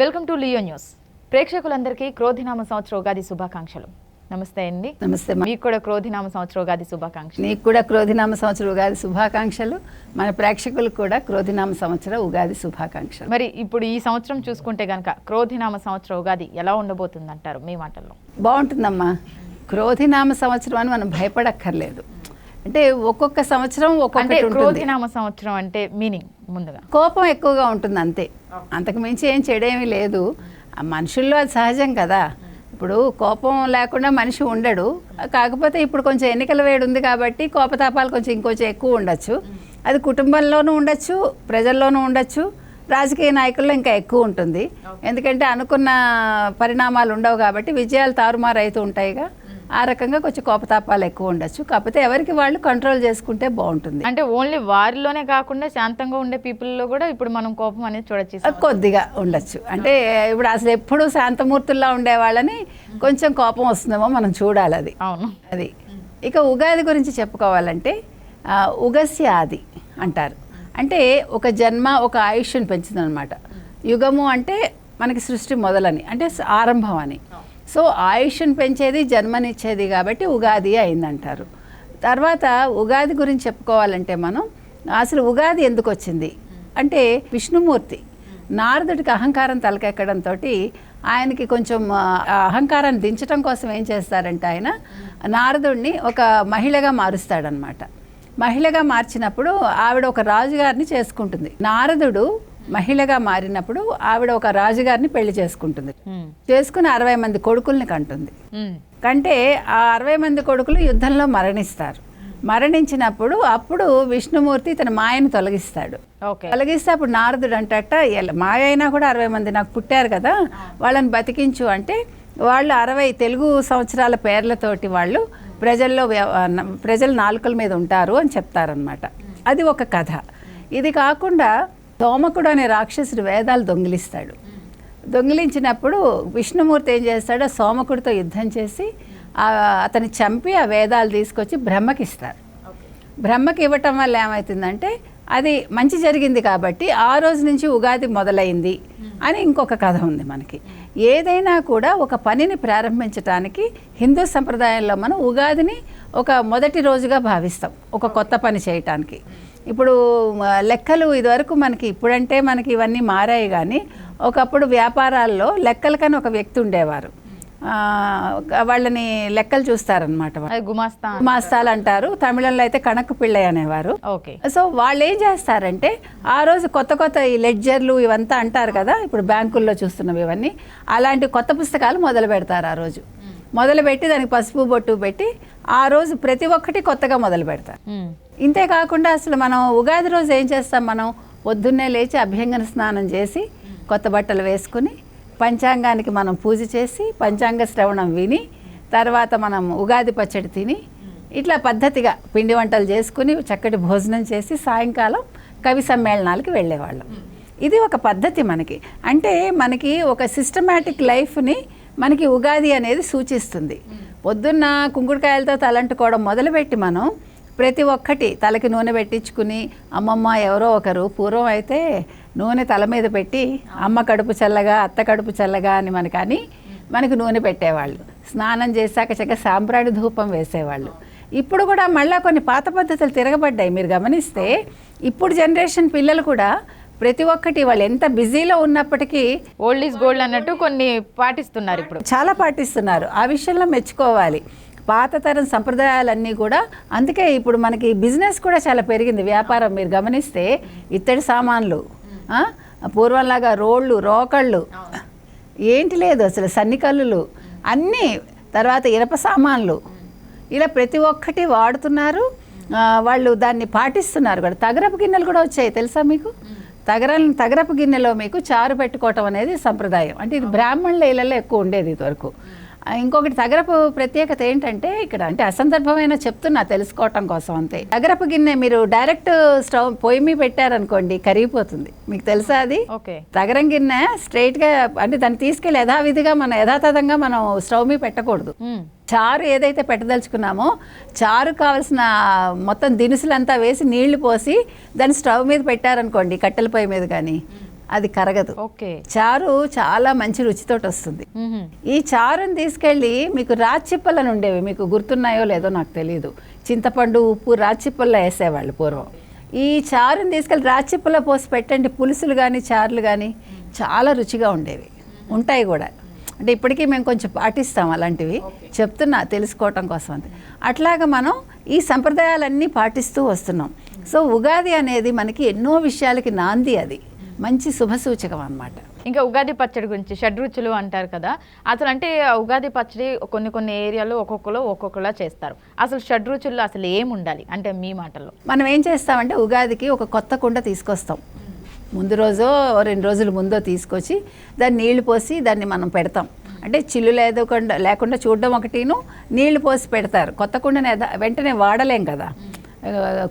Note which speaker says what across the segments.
Speaker 1: Welcome to Leo news. ప్రేక్షకులందరికీ క్రోధినామ సంవత్సర ఉగాది శుభాకాంక్షలు. నమస్తే అండి.
Speaker 2: నమస్తే
Speaker 1: మీకు కూడా క్రోధినామ సంవత్సర ఉగాది శుభాకాంక్షలు.
Speaker 2: నీకు కూడా క్రోధినామ సంవత్సర ఉగాది శుభాకాంక్షలు. మన ప్రేక్షకులకు కూడా క్రోధినామ సంవత్సర ఉగాది శుభాకాంక్షలు.
Speaker 1: మరి ఇప్పుడు ఈ సంవత్సరం చూసుకుంటే గనక క్రోధినామ సంవత్సర ఉగాది ఎలా ఉండబోతుంది అంటారు మీ మాటల్లో?
Speaker 2: బాగుంటుందమ్మా. క్రోధినామ సంవత్సరం అని మనం భయపడక్కర్లేదు. అంటే ఒక్కొక్క సంవత్సరం
Speaker 1: అంటే
Speaker 2: ఒక్కొక్కటి
Speaker 1: క్రోధినామ సంవత్సరం అంటే మీనింగ్ ముందుగా.
Speaker 2: కోపం ఎక్కువగా ఉంటుంది అంతే. అంతకు మించి ఏం చెడేమీ లేదు. మనుషుల్లో అది సహజం కదా. ఇప్పుడు కోపం లేకుండా మనిషి ఉండడు. కాకపోతే ఇప్పుడు కొంచెం ఎన్నికల వేడి ఉంది కాబట్టి కోపతాపాలు కొంచెం ఇంకొంచెం ఎక్కువ ఉండొచ్చు. అది కుటుంబంలోనూ ఉండొచ్చు ప్రజల్లోనూ ఉండొచ్చు రాజకీయ నాయకుల్లో ఇంకా ఎక్కువ ఉంటుంది. ఎందుకంటే అనుకున్న పరిణామాలు ఉండవు కాబట్టి విజయాలు తారుమారు అవుతూ ఉంటాయిగా. ఆ రకంగా కొంచెం కోపతాపాలు ఎక్కువ ఉండొచ్చు. కాకపోతే ఎవరికి వాళ్ళు కంట్రోల్ చేసుకుంటే బాగుంటుంది.
Speaker 1: అంటే ఓన్లీ వారిలోనే కాకుండా శాంతంగా ఉండే people లో కూడా ఇప్పుడు మనం కోపం అనేది చూడొచ్చు.
Speaker 2: కొద్దిగా ఉండొచ్చు. అంటే ఇప్పుడు అసలు ఎప్పుడు శాంతమూర్తుల్లా ఉండే వాళ్ళని కొంచెం కోపం వస్తుందేమో మనం చూడాలి అది.
Speaker 1: అవును.
Speaker 2: అది. ఇక ఉగాది గురించి చెప్పుకోవాలంటే ఆ, ఉగస్య ఆది అంటారు. అంటే ఒక జన్మ ఒక ఆయుష్ని పెంచుతుందన్నమాట. యుగము అంటే మనకి సృష్టి మొదలని అంటే ఆరంభం అని. సో ఆయుష్ను పెంచేది జన్మనిచ్చేది కాబట్టి ఉగాది అయిందంటారు. తర్వాత ఉగాది గురించి చెప్పుకోవాలంటే మనం అసలు ఉగాది ఎందుకు వచ్చింది? అంటే విష్ణుమూర్తి నారదుడికి అహంకారం తలకెక్కడంతో ఆయనకి కొంచెం అహంకారాన్ని దించడం కోసం ఏం చేస్తారంటే ఆయన నారదుడిని ఒక మహిళగా మారుస్తాడనమాట మహిళగా మార్చినప్పుడు ఆవిడ ఒక రాజుగారిని చేసుకుంటుంది. నారదుడు మహిళగా మారినప్పుడు ఆవిడ ఒక రాజుగారిని పెళ్ళి చేసుకుంటుంది. చేసుకుని అరవై మంది కొడుకుల్ని కంటుంది. కంటే ఆ అరవై మంది కొడుకులు యుద్ధంలో మరణిస్తారు. మరణించినప్పుడు అప్పుడు విష్ణుమూర్తి తన మాయను తొలగిస్తాడు.
Speaker 1: ఓకే.
Speaker 2: తొలగిస్తే అప్పుడు నారదుడు అంటట "ఎల- మాయ అయినా కూడా అరవై మంది నాకు పుట్టారు కదా వాళ్ళని బతికించు అంటే వాళ్ళు అరవై తెలుగు సంవత్సరాల పేర్లతోటి వాళ్ళు ప్రజల్లో ప్రజల నాలుకల మీద ఉంటారు అని చెప్తారనమాట అది ఒక కథ. ఇది కాకుండా తోమకుడు అనే రాక్షసుడు వేదాలు దొంగిలిస్తాడు. దొంగిలించినప్పుడు విష్ణుమూర్తి ఏం చేస్తాడో? సోమకుడితో యుద్ధం చేసి అతని అతన్ని చంపి ఆ వేదాలు తీసుకొచ్చి బ్రహ్మకిస్తారు బ్రహ్మకి ఇవ్వటం వల్ల ఏమవుతుందంటే అది మంచి జరిగింది కాబట్టి ఆ రోజు నుంచి ఉగాది మొదలైంది అని ఇంకొక కథ ఉంది మనకి. ఏదైనా కూడా ఒక పనిని ప్రారంభించడానికి హిందూ సంప్రదాయంలో మనం ఉగాదిని ఒక మొదటి రోజుగా భావిస్తాం ఒక కొత్త పని చేయటానికి. ఇప్పుడు లెక్కలు ఇదివరకు మనకి ఇప్పుడంటే మనకి ఇవన్నీ మారాయి కానీ ఒకప్పుడు వ్యాపారాల్లో లెక్కలకని ఒక వ్యక్తి ఉండేవారు. వాళ్ళని లెక్కలు చూస్తారనమాట
Speaker 1: గుమాస్తా
Speaker 2: మాస్తాలు అంటారు. తమిళంలో అయితే కణక్కు పిళ్ళై అనేవారు.
Speaker 1: ఓకే.
Speaker 2: సో వాళ్ళు ఏం చేస్తారంటే ఆ రోజు కొత్త కొత్త ఈ లెడ్జర్లు ఇవంతా అంటారు కదా ఇప్పుడు బ్యాంకుల్లో చూస్తున్నవి ఇవన్నీ అలాంటి కొత్త పుస్తకాలు మొదలు పెడతారు ఆ రోజు. మొదలు పెట్టి దానికి పసుపు బొట్టు పెట్టి ఆ రోజు ప్రతి ఒక్కటి కొత్తగా మొదలు పెడతారు. ఇంతే కాకుండా అసలు మనం ఉగాది రోజు ఏం చేస్తాం మనం? పొద్దున్నే లేచి అభ్యంగన స్నానం చేసి కొత్త బట్టలు వేసుకుని పంచాంగానికి మనం పూజ చేసి పంచాంగ శ్రవణం విని తర్వాత మనం ఉగాది పచ్చడి తిని ఇట్లా పద్ధతిగా పిండి వంటలు చేసుకుని చక్కటి భోజనం చేసి సాయంకాలం కవి సమ్మేళనాలకి వెళ్ళేవాళ్ళం. ఇది ఒక పద్ధతి మనకి. అంటే మనకి ఒక సిస్టమేటిక్ లైఫ్ని మనకి ఉగాది అనేది సూచిస్తుంది. పొద్దున్న కుంకుడుకాయలతో తలంటుకోవడం మొదలుపెట్టి మనం ప్రతి ఒక్కటి తలకి నూనె పెట్టించుకుని అమ్మమ్మ ఎవరో ఒకరు పూర్వం అయితే నూనె తల మీద పెట్టి అమ్మ కడుపు చల్లగా అత్త కడుపు చల్లగా అని మనకు అని మనకు నూనె పెట్టేవాళ్ళు. స్నానం చేశాక చక్కగా సాంబ్రాణి ధూపం వేసేవాళ్ళు. ఇప్పుడు కూడా మళ్ళీ కొన్ని పాత పద్ధతులు తిరగబడ్డాయి. మీరు గమనిస్తే ఇప్పుడు జనరేషన్ పిల్లలు కూడా ప్రతి ఒక్కటి వాళ్ళు ఎంత బిజీలో ఉన్నప్పటికీ
Speaker 1: ఓల్డ్ ఈజ్ గోల్డ్ అన్నట్టు కొన్ని పాటిస్తున్నారు ఇప్పుడు.
Speaker 2: చాలా పాటిస్తున్నారు. ఆ విషయంలో మెచ్చుకోవాలి. పాత తరం సంప్రదాయాలన్నీ కూడా అందుకే ఇప్పుడు మనకి బిజినెస్ కూడా చాలా పెరిగింది. వ్యాపారం మీరు గమనిస్తే ఇత్తడి సామాన్లు పూర్వంలాగా రోళ్ళు రోకళ్ళు ఏంటి లేదు అసలు సన్నికల్లులు అన్నీ తర్వాత ఇనప సామాన్లు. ఇలా ప్రతి ఒక్కటి వాడుతున్నారు. వాళ్ళు దాన్ని పాటిస్తున్నారు కూడా. తగరపు గిన్నెలు కూడా వచ్చాయి తెలుసా మీకు? తగర తగరపు గిన్నెలో మీకు చారు పెట్టుకోవటం అనేది సంప్రదాయం. అంటే ఇది బ్రాహ్మణుల ఇళ్ళలో ఎక్కువ ఉండేది ఇదివరకు. ఇంకొకటి తగరపు ప్రత్యేకత ఏంటంటే ఇక్కడ అంటే అసందర్భమైన చెప్తున్నా తెలుసుకోవటం కోసం అంతే. తగరపు గిన్నె మీరు డైరెక్ట్ స్టవ్ పొయ్యి మీద పెట్టారనుకోండి కరిగిపోతుంది. మీకు తెలుసా అది?
Speaker 1: ఓకే.
Speaker 2: తగరం గిన్నె స్ట్రైట్గా అంటే దాన్ని తీసుకెళ్ళి యథావిధిగా మనం యథాతథంగా మనం స్టవ్ మీద పెట్టకూడదు. చారు ఏదైతే పెట్టదలుచుకున్నామో చారు కావాల్సిన మొత్తం దినుసులంతా వేసి నీళ్ళు పోసి దాన్ని స్టవ్ మీద పెట్టారనుకోండి కట్టెల పొయ్యి మీద కానీ అది కరగదు.
Speaker 1: ఓకే.
Speaker 2: చారు చాలా మంచి రుచితోటి వస్తుంది. ఈ చారుని తీసుకెళ్ళి మీకు రాచిప్పలను ఉండేవి మీకు గుర్తున్నాయో లేదో నాకు తెలియదు చింతపండు ఉప్పు రాచిప్పల్లో వేసేవాళ్ళు పూర్వం. ఈ చారుని తీసుకెళ్ళి రాచిప్పలో పోసి పెట్టండి పులుసులు కానీ చారులు కానీ చాలా రుచిగా ఉండేవి. ఉంటాయి కూడా. అంటే ఇప్పటికీ మేము కొంచెం పాటిస్తాం అలాంటివి. చెప్తున్నా తెలుసుకోవటం కోసం అంతే. అట్లాగా మనం ఈ సంప్రదాయాలన్నీ పాటిస్తూ వస్తున్నాం. సో ఉగాది అనేది మనకి ఎన్నో విషయాలకి నాంది అది. మంచి శుభసూచకం అన్నమాట.
Speaker 1: ఇంకా ఉగాది పచ్చడి గురించి షడ్రుచులు అంటారు కదా. అసలు అంటే ఉగాది పచ్చడి కొన్ని కొన్ని ఏరియాలో ఒక్కొక్కరు ఒక్కొక్కలా చేస్తారు. అసలు షడ్రుచుల్లో అసలు ఏం ఉండాలి అంటే మీ మాటల్లో.
Speaker 2: మనం ఏం చేస్తామంటే ఉగాదికి ఒక కొత్త కుండ తీసుకొస్తాం. ముందు రోజో రెండు రోజుల ముందో తీసుకొచ్చి దాన్ని నీళ్ళు పోసి దాన్ని మనం పెడతాం. అంటే చిల్లు లేకుండా లేకుండా చూడడం ఒకటిను నీళ్ళు పోసి పెడతారు. కొత్త కుండని వెంటనే వాడలేం కదా.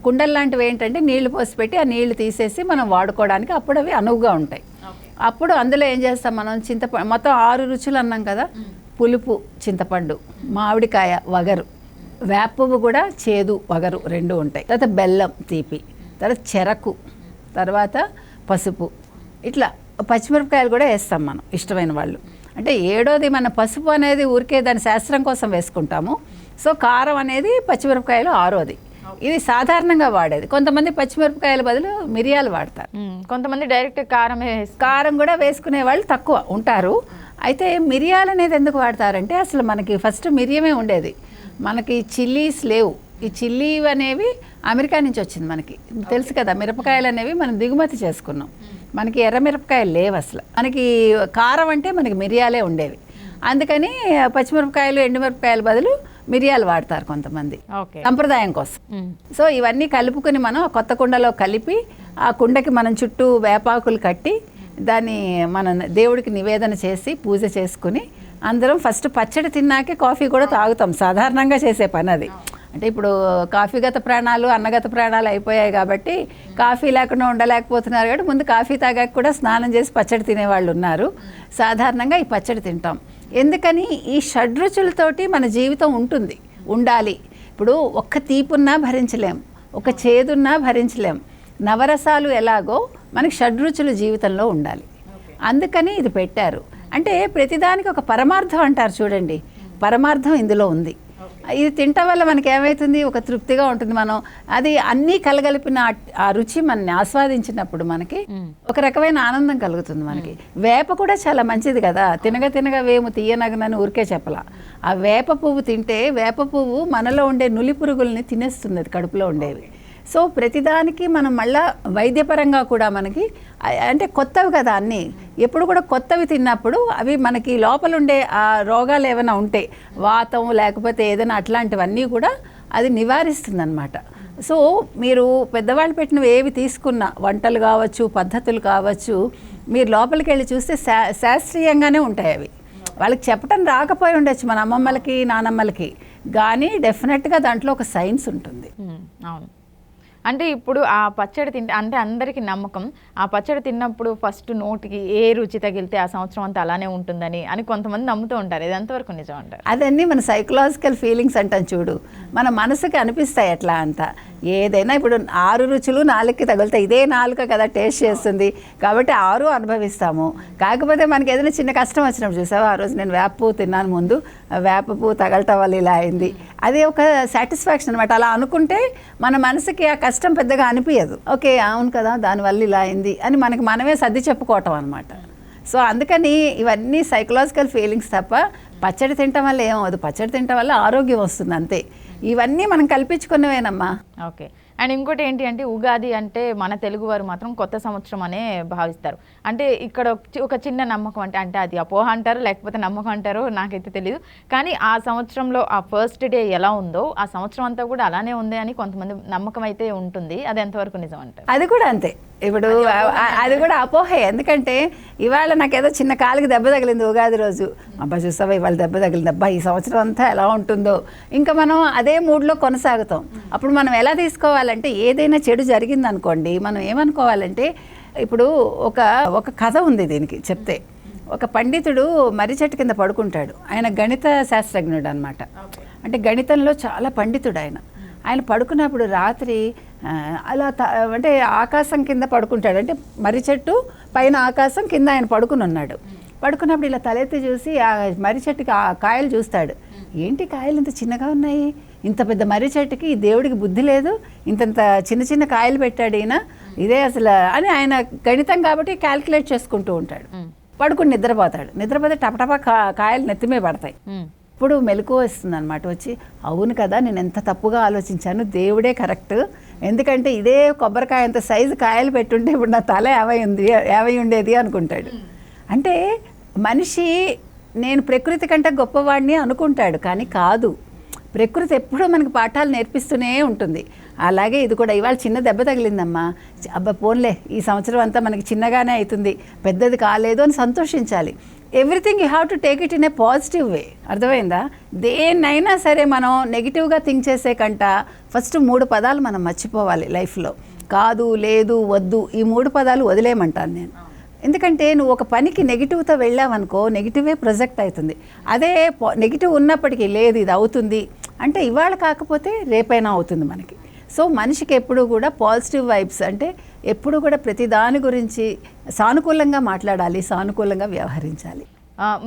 Speaker 2: కుండలు లాంటివి ఏంటంటే నీళ్ళు పోసి పెట్టి ఆ నీళ్ళు తీసేసి మనం వాడుకోవడానికి అప్పుడు అవి అనువుగా ఉంటాయి. అప్పుడు అందులో ఏం చేస్తాం మనం? చింతపండు మొత్తం ఆరు రుచులు అన్నాం కదా. పులుపు చింతపండు మామిడికాయ వగరు. వేప పువ్వు కూడా చేదు వగరు రెండు ఉంటాయి. తర్వాత బెల్లం తీపి. తర్వాత చెరకు. తర్వాత పసుపు. ఇట్లా పచ్చిమిరపకాయలు కూడా వేస్తాం మనం ఇష్టమైన వాళ్ళు. అంటే ఏడోది మన పసుపు అనేది ఊరికే దాని శాస్త్రం కోసం వేసుకుంటాము. సో కారం అనేది పచ్చిమిరపకాయలు ఆరోది. ఇది సాధారణంగా వాడేది. కొంతమంది పచ్చిమిరపకాయల బదులు మిరియాలు వాడతారు.
Speaker 1: కొంతమంది డైరెక్ట్ వేస్తారు.
Speaker 2: కారం కూడా వేసుకునే వాళ్ళు తక్కువ ఉంటారు. అయితే మిరియాలు అనేది ఎందుకు వాడతారంటే అసలు మనకి ఫస్ట్ మిరియమే ఉండేది. మనకి చిల్లీస్ లేవు. ఈ చిల్లీ అనేవి అమెరికా నుంచి వచ్చింది మనకి. తెలుసు కదా మిరపకాయలు అనేవి మనం దిగుమతి చేసుకున్నాం. మనకి ఎర్ర మిరపకాయలు లేవు అసలు. మనకి కారం అంటే మనకి మిరియాలే ఉండేవి. అందుకని పచ్చిమిరపకాయలు ఎండుమిరపకాయల బదులు మిరియాలు వాడతారు కొంతమంది. సంప్రదాయం కోసం. సో ఇవన్నీ కలుపుకొని మనం కొత్త కుండలో కలిపి ఆ కుండకి మనం చుట్టూ వేపాకులు కట్టి దాన్ని మనం దేవుడికి నివేదన చేసి పూజ చేసుకుని అందరం ఫస్ట్ పచ్చడి తిన్నాకే కాఫీ కూడా తాగుతాం. సాధారణంగా చేసే పని అది. అంటే ఇప్పుడు కాఫీగత ప్రాణాలు అన్నగత ప్రాణాలు అయిపోయాయి కాబట్టి కాఫీ లేకుండా ఉండలేకపోతున్నారు కాబట్టి ముందు కాఫీ తాగాక కూడా స్నానం చేసి పచ్చడి తినేవాళ్ళు ఉన్నారు. సాధారణంగా ఈ పచ్చడి తింటాం. ఎందుకని? ఈ షడ్రుచులతోటి మన జీవితం ఉంటుంది. ఉండాలి. ఇప్పుడు ఒక్క తీపున్నా భరించలేం. ఒక చేదున్నా భరించలేం. నవరసాలు ఎలాగో మనకి షడ్రుచులు జీవితంలో ఉండాలి. అందుకని ఇది పెట్టారు. అంటే ప్రతిదానికి ఒక పరమార్థం అంటారు చూడండి. పరమార్థం ఇందులో ఉంది. ఇది తినటం వల్ల మనకి ఏమవుతుంది ఒక తృప్తిగా ఉంటుంది మనం. అది అన్నీ కలగలిపిన ఆ- రుచి మనని ఆస్వాదించినప్పుడు మనకి ఒక రకమైన ఆనందం కలుగుతుంది మనకి. వేప కూడా చాలా మంచిది కదా. తినగ తినగ వేము తీయనగనని ఊరికే చెప్పలా. ఆ వేప పువ్వు తింటే వేప పువ్వు మనలో ఉండే నులి పురుగుల్ని తినేస్తుంది అది కడుపులో ఉండేవి. సో ప్రతిదానికి మనం మళ్ళా వైద్యపరంగా కూడా మనకి అంటే కొత్తవి కదా అన్నీ. ఎప్పుడు కూడా కొత్తవి తిన్నప్పుడు అవి మనకి లోపల ఉండే ఆ రోగాలు ఏమైనా ఉంటే వాతం లేకపోతే ఏదైనా అట్లాంటివన్నీ కూడా అది నివారిస్తుందన్నమాట. సో మీరు పెద్దవాళ్ళు పెట్టినవి ఏవి తీసుకున్నా వంటలు కావచ్చు పద్ధతులు కావచ్చు మీరు లోపలికి వెళ్ళి చూస్తే శా శాస్త్రీయంగానే ఉంటాయి అవి. వాళ్ళకి చెప్పటం రాకపోయి ఉండొచ్చు మన అమ్మమ్మలకి నానమ్మలకి. కానీ డెఫినెట్గా దాంట్లో ఒక సైన్స్ ఉంటుంది.
Speaker 1: అవును. అంటే ఇప్పుడు ఆ పచ్చడి తింటే అంటే అందరికీ నమ్మకం ఆ పచ్చడి తిన్నప్పుడు ఫస్ట్ నోటికి ఏ రుచి తగిలితే ఆ సంవత్సరం అంతా అలానే ఉంటుందని అని కొంతమంది నమ్ముతూ ఉంటారు. ఇది ఎంతవరకు నిజం అంటారు?
Speaker 2: అదన్నీ మన సైకలాజికల్ ఫీలింగ్స్ అంటాం చూడు. మన మనసుకి అనిపిస్తాయి ఎట్లా అంత. ఏదైనా ఇప్పుడు ఆరు రుచులు నాలుగుకి తగులుతాయి ఇదే నాలుక కదా టేస్ట్ చేస్తుంది. కాబట్టి ఆరు అనుభవిస్తాము. కాకపోతే మనకి ఏదైనా చిన్న కష్టం వచ్చినప్పుడు చూసావా? ఆ రోజు నేను వేప తిన్నాను ముందు. వేపపు వేప వల్ల ఇలా అయింది. అది ఒక సాటిస్ఫాక్షన్ అనమాట అలా అనుకుంటే మన మనసుకి ఆ కష్టం పెద్దగా అనిపించదు ఓకే అవును కదా దానివల్ల ఇలా అయింది అని మనకి మనమే సర్ది చెప్పుకోవటం అనమాట సో అందుకని ఇవన్నీ సైకలాజికల్ ఫీలింగ్స్ తప్ప పచ్చడి తినటం వల్ల ఏమవుదు పచ్చడి తినటం వల్ల ఆరోగ్యం వస్తుంది అంతే. ఇవన్నీ మనం కల్పించుకున్నవేనమ్మా.
Speaker 1: ఓకే. అండ్ ఇంకోటి ఏంటి అంటే ఉగాది అంటే మన తెలుగు వారు మాత్రం కొత్త సంవత్సరం అనే భావిస్తారు. అంటే ఇక్కడ ఒక చిన్న నమ్మకం అంటే అంటే అది అపోహ అంటారు లేకపోతే నమ్మకం అంటారో నాకైతే తెలియదు కానీ ఆ సంవత్సరంలో ఆ ఫస్ట్ డే ఎలా ఉందో ఆ సంవత్సరం అంతా కూడా అలానే ఉంది అని కొంతమంది నమ్మకం అయితే ఉంటుంది. అది ఎంతవరకు నిజం అంటారు?
Speaker 2: అది కూడా అంతే. ఇప్పుడు అది కూడా అపోహే. ఎందుకంటే ఇవాళ నాకేదో చిన్న కాలికి దెబ్బ తగిలింది ఉగాది రోజు. అబ్బా చూస్తావా ఇవాళ దెబ్బ తగిలింది. అబ్బా ఈ సంవత్సరం అంతా ఎలా ఉంటుందో. ఇంకా మనం అదే మూడ్లో కొనసాగుతాం. అప్పుడు మనం ఎలా అంటే ఏదైనా చెడు జరిగిందనుకోండి మనం ఏమనుకోవాలంటే ఇప్పుడు ఒక ఒక కథ ఉంది దీనికి చెప్తే. ఒక పండితుడు మర్రి చెట్టు కింద పడుకుంటాడు. ఆయన గణిత శాస్త్రజ్ఞుడు అనమాట అంటే గణితంలో చాలా పండితుడు ఆయన ఆయన పడుకున్నప్పుడు రాత్రి అలా త- అంటే ఆకాశం కింద పడుకుంటాడు. అంటే మర్రి చెట్టు పైన ఆకాశం కింద ఆయన పడుకుని ఉన్నాడు పడుకున్నప్పుడు ఇలా తలెత్తి చూసి ఆ మర్రి చెట్టుకి ఆ కాయలు చూస్తాడు. ఏంటి కాయలు ఇంత చిన్నగా ఉన్నాయి? ఇంత పెద్ద మర్రి చెట్టుకి ఈ దేవుడికి బుద్ధి లేదు ఇంతంత చిన్న చిన్న కాయలు పెట్టాడు ఈయన ఇదే అసలు అని ఆయన గణితం కాబట్టి క్యాల్కులేట్ చేసుకుంటూ ఉంటాడు. పడుకుని నిద్రపోతాడు. నిద్రపోతే టపటపా కాయలు నెత్తిమే పడతాయి. ఇప్పుడు మెలకు వస్తుంది అనమాట వచ్చి అవును కదా నేను ఎంత తప్పుగా ఆలోచించాను దేవుడే కరెక్ట్. ఎందుకంటే ఇదే కొబ్బరికాయ అంత సైజు కాయలు పెట్టుంటే ఇప్పుడు నా తల యాభై ఉంది యాభై ఉండేది అనుకుంటాడు. అంటే మనిషి నేను ప్రకృతి కంటే గొప్పవాడిని అనుకుంటాడు కానీ కాదు. ప్రకృతి ఎప్పుడూ మనకి పాఠాలు నేర్పిస్తూనే ఉంటుంది. అలాగే ఇది కూడా ఇవాళ చిన్న దెబ్బ తగిలిందమ్మా. అబ్బా పోన్లే. ఈ సంవత్సరం అంతా మనకి చిన్నగానే అవుతుంది పెద్దది కాలేదు అని సంతోషించాలి. Everything you have to take it in a positive way అర్థమైందా? దేన్నైనా సరే మనం నెగిటివ్గా థింక్ చేసే కంట ఫస్ట్ మూడు పదాలు మనం మర్చిపోవాలి లైఫ్లో. కాదు లేదు వద్దు ఈ మూడు పదాలు వదిలేయమంటాను నేను. ఎందుకంటే నువ్వు ఒక పనికి నెగిటివ్తో వెళ్ళావనుకో నెగిటివే ప్రొజెక్ట్ అవుతుంది. అదే నెగిటివ్ ఉన్నప్పటికీ లేదు ఇది అవుతుంది. అంటే ఇవాళ కాకపోతే రేపైనా అవుతుంది మనకి. సో మనిషికి ఎప్పుడు కూడా పాజిటివ్ వైబ్స్ అంటే ఎప్పుడు కూడా ప్రతి దాని గురించి సానుకూలంగా మాట్లాడాలి సానుకూలంగా వ్యవహరించాలి.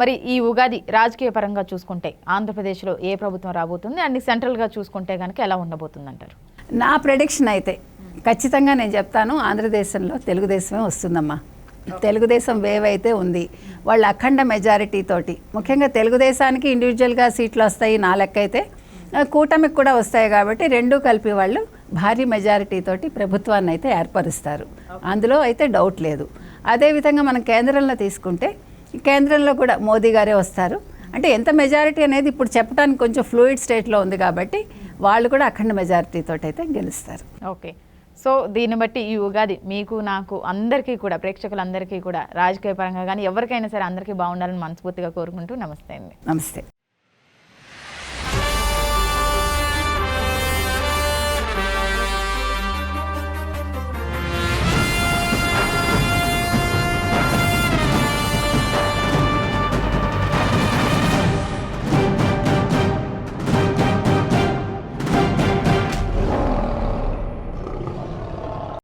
Speaker 1: మరి ఈ ఉగాది రాజకీయ పరంగా చూసుకుంటే ఆంధ్రప్రదేశ్లో ఏ ప్రభుత్వం రాబోతుంది? అండ్ సెంట్రల్గా చూసుకుంటే కనుక ఎలా ఉండబోతుంది అంటారు
Speaker 2: నా ప్రెడిక్షన్ అయితే ఖచ్చితంగా నేను చెప్తాను ఆంధ్రదేశంలో తెలుగుదేశమే వస్తుందమ్మా. తెలుగుదేశం వేవ్ అయితే ఉంది. వాళ్ళు అఖండ మెజారిటీ తోటి ముఖ్యంగా తెలుగుదేశానికి ఇండివిజువల్గా సీట్లు వస్తాయి నా లెక్క అయితే కూటమికి కూడా వస్తాయి కాబట్టి రెండూ కలిపి వాళ్ళు భారీ మెజారిటీ తోటి ప్రభుత్వాన్ని అయితే ఏర్పరుస్తారు. అందులో అయితే డౌట్ లేదు. అదేవిధంగా మనం కేంద్రంలో తీసుకుంటే కేంద్రంలో కూడా మోదీ గారే వస్తారు. అంటే ఎంత మెజారిటీ అనేది ఇప్పుడు చెప్పడానికి కొంచెం ఫ్లూయిడ్ స్టేట్లో ఉంది కాబట్టి వాళ్ళు కూడా అఖండ మెజారిటీ తోటి అయితే గెలుస్తారు.
Speaker 1: ఓకే. సో దీన్ని బట్టి ఈ ఉగాది మీకు నాకు అందరికీ కూడా ప్రేక్షకులందరికీ కూడా రాజకీయ పరంగా కానీ ఎవరికైనా సరే అందరికీ బాగుండాలని మనస్ఫూర్తిగా కోరుకుంటూ నమస్తే అండి.
Speaker 2: నమస్తే.